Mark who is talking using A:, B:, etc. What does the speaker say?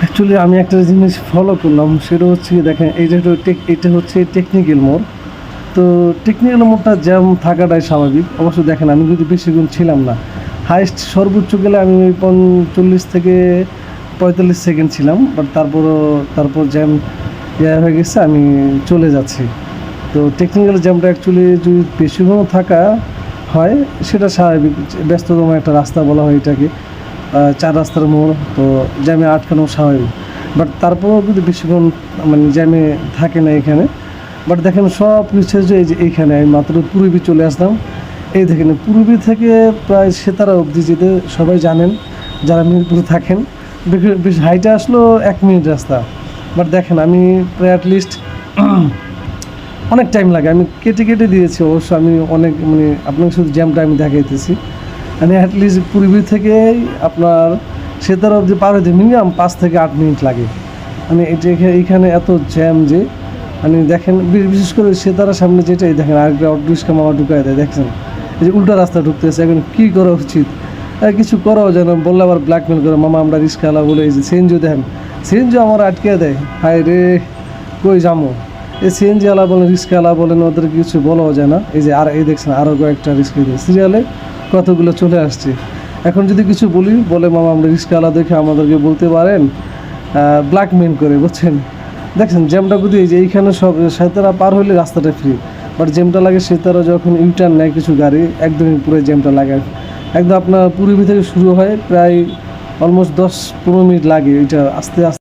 A: Actually আমি একটা জিনিস ফলো করলাম, সেটা হচ্ছে, দেখেন হলো টেক- এটা হচ্ছে টেকনিক্যাল মোড় তো টেকনিক্যাল মোড়টা জ্যাম থাকাটাই স্বাভাবিক। অবশ্য দেখেন, আমি যদি বেশিক্ষণ ছিলাম না। হাইস্ট সর্বোচ্চ গেলে আমি ওই পঞ্চল্লিশ থেকে পঁয়তাল্লিশ সেকেন্ড ছিলাম বাট তারপরও, তারপর জ্যাম ইয়ে হয়ে গেছে, আমি চলে যাচ্ছি। তো টেকনিক্যাল জ্যামটা অ্যাকচুয়ালি যদি বেশিক্ষণ থাকা হয়, সেটা স্বাভাবিক, ব্যস্ততম একটা রাস্তা বলা হয় এটাকে। চার রাস্তার মোড়, তো জ্যামে আটকানো স্বাভাবিক। বাট তারপরেও কিন্তু বেশিক্ষণ মানে জ্যামে থাকে না এখানে। বাট দেখেন, সব কিছু যে এই যে এইখানে আমি মাত্র পূর্বী চলে আসলাম। এই দেখেন, পূর্বী থেকে প্রায় সেতারা অবধি যেতে সবাই জানেন, যারা মিরপুরে থাকেন। বেশি- হাইটে আসলো এক মিনিট রাস্তা। বাট দেখেন, আমি প্রায় অ্যাটলিস্ট অনেক টাইম লাগে। আমি কেটে কেটে দিয়েছি, অবশ্য আমি অনেক মানে আপনাকে শুধু জ্যামটা আমি দেখাইতেছি। মানে অ্যাটলিস্ট পূর্বী থেকে আপনার সেতার অবধি পার হইতে মিনিমাম পাঁচ থেকে আট মিনিট লাগে। মানে এটা এখানে এত জ্যাম যে মানে দেখেন বিশেষ করে সেতারার সামনে যেটাই দেখেন, আরেকটা অটো রিক্সা মামা ঢুকায় দেয়, দেখছেন? এই যে উল্টা রাস্তা ঢুকতেছে, এখন কী করা উচিত? কিছু করাও যেন বললে আবার ব্ল্যাকমেল করে, মামা, আমরা রিক্সাওয়ালা বলে এই যে সিএনজিও দেখেন সিএনজিও আমার আটকে দেয়। হায় রে, কই যামো? এই সিএনজি আলা বলেন রিক্সাওয়ালা বলেন ওদের কিছু বলাও যায় না। এই যে আর এই দেখছেন আরও কয়েকটা রিক্সা সিরিয়ালে কতগুলো চলে আসছে। এখন যদি কিছু বলি, বলে মামা, আমরা রিক্সাওয়ালা দেখে আমাদেরকে বলতে পারেন ব্ল্যাকমেল করে, বুঝছেন? দেখছেন, জ্যামটা বুঝি যে এইখানে সব সেতারা পার হলে রাস্তাটা ফ্রি বাট জ্যামটা লাগে সেতারা যখন ইউটার্ন নেয় কিছু গাড়ি, একদমই পুরো জ্যামটা লাগে। একদম আপনার পূর্বী থেকে শুরু হয়, প্রায় অলমোস্ট দশ পনেরো মিনিট লাগে, এটা আস্তে আস্তে।